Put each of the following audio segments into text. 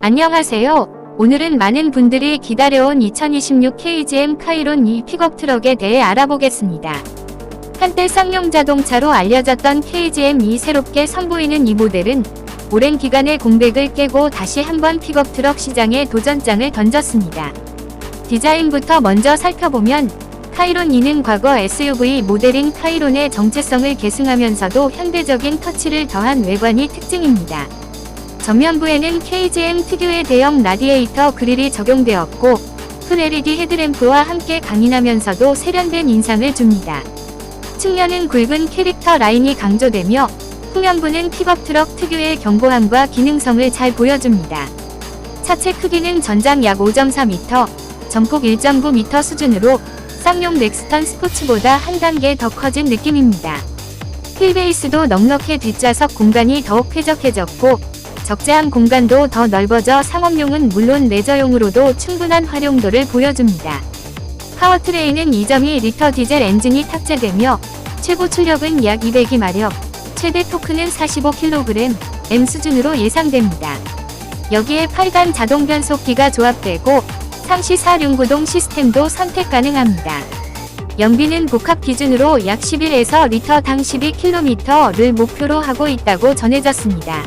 안녕하세요. 오늘은 많은 분들이 기다려온 2026 KGM 카이론 E 픽업 트럭에 대해 알아보겠습니다. 한때 쌍용 자동차로 알려졌던 KGM2 새롭게 선보이는 이 모델은 오랜 기간의 공백을 깨고 다시 한번 픽업 트럭 시장에 도전장을 던졌습니다. 디자인부터 먼저 살펴보면 카이론 2는 과거 SUV 모델인 카이론의 정체성을 계승하면서도 현대적인 터치를 더한 외관이 특징입니다. 전면부에는 KGM 특유의 대형 라디에이터 그릴이 적용되었고 큰 LED 헤드램프와 함께 강인하면서도 세련된 인상을 줍니다. 측면은 굵은 캐릭터 라인이 강조되며 후면부는 픽업 트럭 특유의 견고함과 기능성을 잘 보여줍니다. 차체 크기는 전장 약 5.4m, 전폭 1.9m 수준으로 쌍용 넥스턴 스포츠보다 한 단계 더 커진 느낌입니다. 휠베이스도 넉넉해 뒷좌석 공간이 더욱 쾌적해졌고 적재한 공간도 더 넓어져 상업용은 물론 레저용으로도 충분한 활용도를 보여줍니다. 파워트레인은 2.2리터 디젤 엔진이 탑재되며 최고 출력은 약 202마력, 최대 토크는 45kg, M 수준으로 예상됩니다. 여기에 8단 자동 변속기가 조합되고 상시 4륜구동 시스템도 선택 가능합니다. 연비는 복합 기준으로 약 11에서 리터당 12km를 목표로 하고 있다고 전해졌습니다.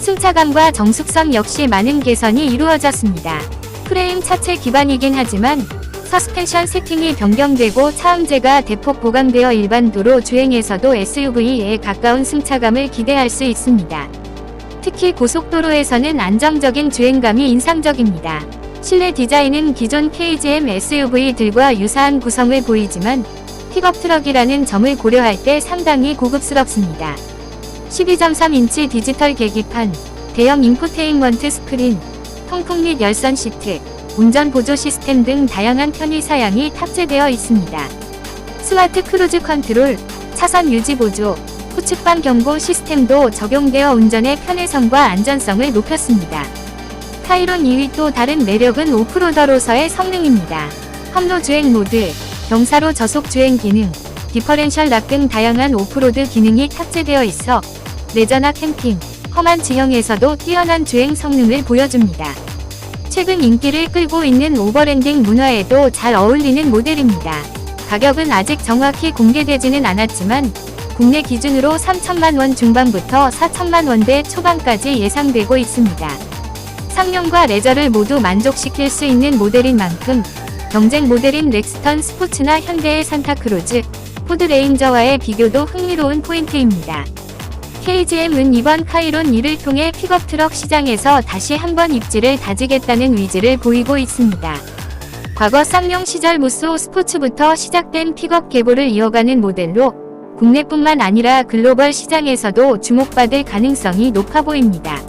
승차감과 정숙성 역시 많은 개선이 이루어졌습니다. 프레임 차체 기반이긴 하지만 서스펜션 세팅이 변경되고 차음제가 대폭 보강되어 일반 도로 주행에서도 SUV에 가까운 승차감을 기대할 수 있습니다. 특히 고속도로에서는 안정적인 주행감이 인상적입니다. 실내 디자인은 기존 KGM SUV들과 유사한 구성을 보이지만 픽업 트럭이라는 점을 고려할 때 상당히 고급스럽습니다. 12.3인치 디지털 계기판, 대형 인포테인먼트 스크린, 통풍 및 열선 시트, 운전 보조 시스템 등 다양한 편의 사양이 탑재되어 있습니다. 스마트 크루즈 컨트롤, 차선 유지 보조, 후측방 경고 시스템도 적용되어 운전의 편의성과 안전성을 높였습니다. 카이론 2위 또 다른 매력은 오프로더로서의 성능입니다. 함로 주행 모드, 경사로 저속 주행 기능, 디퍼렌셜 락 등 다양한 오프로드 기능이 탑재되어 있어 레저나 캠핑, 험한 지형에서도 뛰어난 주행 성능을 보여줍니다. 최근 인기를 끌고 있는 오버랜딩 문화에도 잘 어울리는 모델입니다. 가격은 아직 정확히 공개되지는 않았지만 국내 기준으로 3천만 원 중반부터 4천만 원대 초반까지 예상되고 있습니다. 상용과 레저를 모두 만족시킬 수 있는 모델인 만큼 경쟁 모델인 렉스턴 스포츠나 현대의 산타크루즈, 포드 레인저와의 비교도 흥미로운 포인트입니다. KGM은 이번 카이론 2를 통해 픽업 트럭 시장에서 다시 한번 입지를 다지겠다는 의지를 보이고 있습니다. 과거 쌍용 시절 무쏘 스포츠부터 시작된 픽업 계보를 이어가는 모델로 국내뿐만 아니라 글로벌 시장에서도 주목받을 가능성이 높아 보입니다.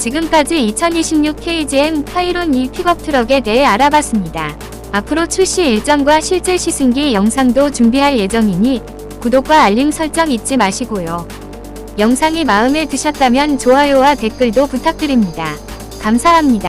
지금까지 2026 KGM 카이론 2 픽업 트럭에 대해 알아봤습니다. 앞으로 출시 일정과 실제 시승기 영상도 준비할 예정이니 구독과 알림 설정 잊지 마시고요. 영상이 마음에 드셨다면 좋아요와 댓글도 부탁드립니다. 감사합니다.